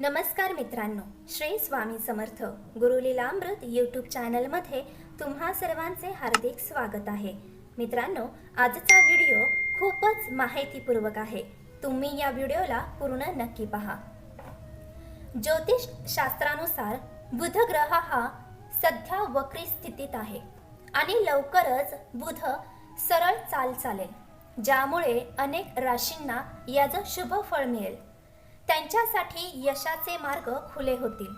नमस्कार मित्रांनो श्री स्वामी समर्थ गुरुलीलामृत यूट्यूब चॅनलमध्ये तुम्हा सर्वांचे हार्दिक स्वागत आहे. मित्रांनो आजचा व्हिडिओ खूपच माहितीपूर्वक आहे. तुम्ही या व्हिडिओला पूर्ण नक्की पहा. ज्योतिष शास्त्रानुसार बुध ग्रह हा सध्या वक्री स्थितीत आहे आणि लवकरच बुध सरळ चाल चालेल ज्यामुळे अनेक राशींना याचं शुभ फळ मिळेल. त्यांच्यासाठी यशाचे मार्ग खुले होतील.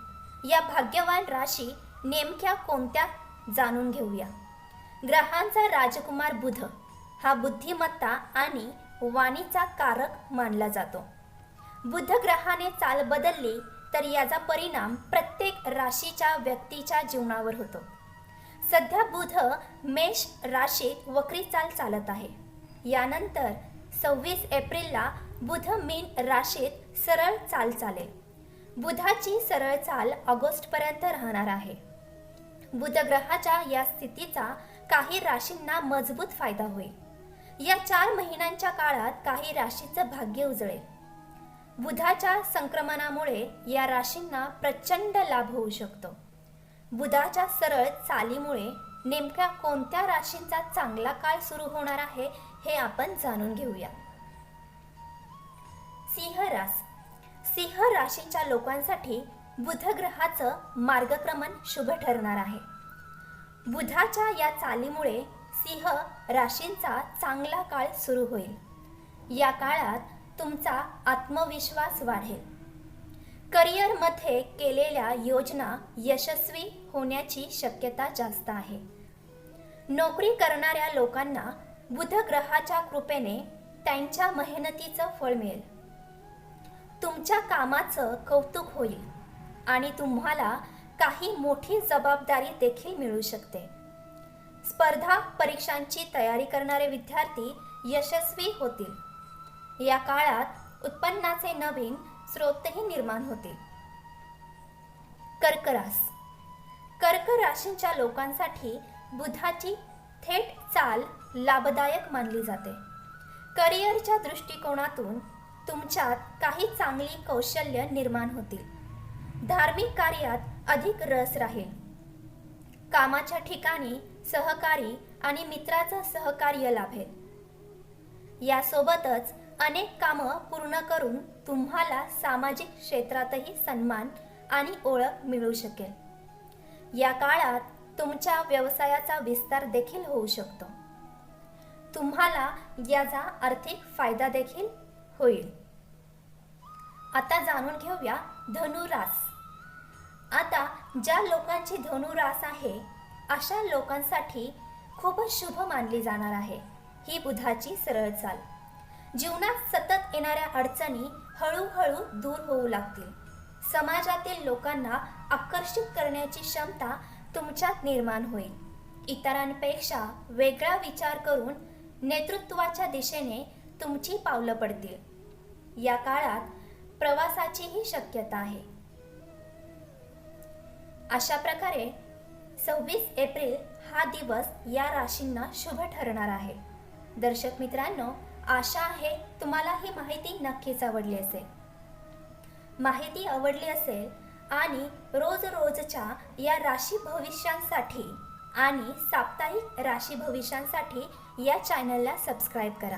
या भाग्यवान राशी नेमक्या कोणत्या जाणून घेऊया. ग्रहांचा राजकुमार बुध. हा बुद्धिमत्ता आणि वाणीचा कारक मानला जातो. बुध ग्रहाने चाल बदलली तर याचा परिणाम प्रत्येक राशीच्या व्यक्तीच्या जीवनावर होतो. सध्या बुध मेष राशीत वक्री चाल चालत आहे. यानंतर सव्वीस एप्रिलला बुध मीन राशीत सरळ चाल चालेल. बुधाची सरळ चाल ऑगस्टपर्यंत राहणार आहे. बुध ग्रहाच्या या स्थितीचा काही राशींना मजबूत फायदा होईल. या चार महिन्यांच्या काळात काही राशीचं भाग्य उजळेल. बुधाच्या संक्रमणामुळे या राशींना प्रचंड लाभ होऊ शकतो. बुधाच्या सरळ चालीमुळे नेमक्या कोणत्या राशींचा चांगला काळ सुरू होणार आहे हे आपण जाणून घेऊया. सिंह रास सिंह राशीच्या लोकांसाठी बुध ग्रहाचं मार्गक्रमण शुभ ठरणार आहे. बुधाच्या या चालीमुळे सिंह राशींचा चांगला काळ सुरू होईल. या काळात तुमचा आत्मविश्वास वाढेल. करिअरमध्ये केलेल्या योजना यशस्वी होण्याची शक्यता जास्त आहे. नोकरी करणाऱ्या लोकांना बुध ग्रहाच्या कृपेने त्यांच्या मेहनतीचं फळ मिळेल. तुमच्या कामाचं कौतुक होईल आणि तुम्हाला काही मोठी जबाबदारी देखील मिळू शकते. स्पर्धा परीक्षांची तयारी करणारे विद्यार्थी यशस्वी होतील. या काळात उत्पन्नाचे नवीन स्रोतही निर्माण होतील. कर्करास. कर्क राशींच्या लोकांसाठी बुधाची थेट चाल लाभदायक मानली जाते. करिअरच्या दृष्टिकोनातून तुमच्यात काही चांगली कौशल्य निर्माण होतील. धार्मिक कार्यात अधिक रस राहील. कामाच्या ठिकाणी सहकारी आणि मित्राचं सहकार्य लाभेल. यासोबतच अनेक कामं पूर्ण करून तुम्हाला सामाजिक क्षेत्रातही सन्मान आणि ओळख मिळू शकेल. या काळात तुमच्या व्यवसायाचा विस्तार देखील होऊ शकतो. तुम्हाला याचा आर्थिक फायदा देखील होईल. आता जाणून घेऊया धनुरास. आता ज्या लोकांची धनुरास आहे अशा लोकांसाठी खूपच शुभ मानली जाणार आहे ही बुधाची सरळ चाल. जीवनात सतत येणाऱ्या अडचणी हळूहळू दूर होऊ लागतील. समाजातील लोकांना आकर्षित करण्याची क्षमता तुमच्यात निर्माण होईल. इतरांपेक्षा वेगळा विचार करून नेतृत्वाच्या दिशेने तुमची पावलं पडतील. या काळात प्रवासाचीही शक्यता आहे. अशा प्रकारे सव्वीस एप्रिल हा दिवस या राशींना शुभ ठरणार आहे. दर्शक मित्रांनो आशा आहे तुम्हाला ही माहिती नक्कीच आवडली असेल. माहिती आवडली असेल आणि रोज रोजच्या या राशी भविष्यांसाठी आणि साप्ताहिक राशी भविष्यांसाठी या चॅनलला सबस्क्राईब करा.